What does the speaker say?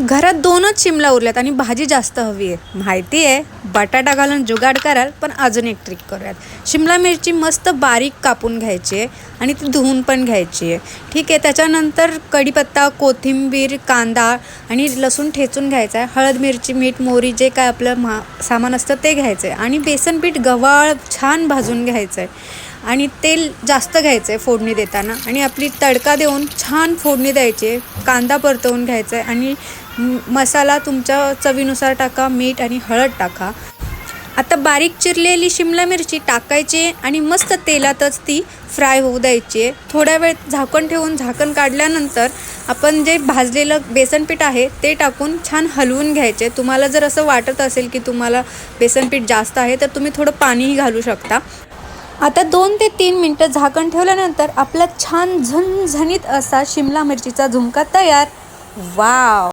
घरात दोनच शिमला उरल्यात आणि भाजी जास्त हवी आहे. माहिती आहे बटाटा घालून जुगाड कराल पण अजून एक ट्रिक करूयात. शिमला मिरची मस्त बारीक कापून घ्यायची आहे आणि ती धुवून पण घ्यायची आहे. ठीक आहे त्याच्यानंतर कढीपत्ता कोथिंबीर कांदा आणि लसूण ठेचून घ्यायचा आहे. हळद मिरची मीठ मोहरी जे काय आपलं मा सामान असतं ते घ्यायचं आहे. आणि बेसन पीठ गव्हाळ छान भाजून घ्यायचं आहे. आणि तेल जास्त घ्यायचं आहे फोडणी देताना. आणि आपली तडका देऊन छान फोडणी द्यायची. कांदा परतवून घ्यायचा आहे आणि मसाला तुमच्या चवीनुसार टाका मीठ आणि हळद टाका. आता बारीक चिरलेली शिमला मिरची टाकायची आहे आणि मस्त तेलातच ती फ्राय होऊ द्यायची. आहे थोड्या वेळ झाकण ठेवून झाकण काढल्यानंतर आपण जे भाजलेलं बेसनपीठ आहे ते टाकून छान हलवून घ्यायचे. तुम्हाला जर असं वाटत असेल की तुम्हाला बेसनपीठ जास्त आहे तर तुम्ही थोडं पाणीही घालू शकता. आता दोन ते तीन मिनटं झाकण ठेवल्यानंतर आपला छान झणझणीत असा शिमला मिरचीचा झुमका तयार. वाव!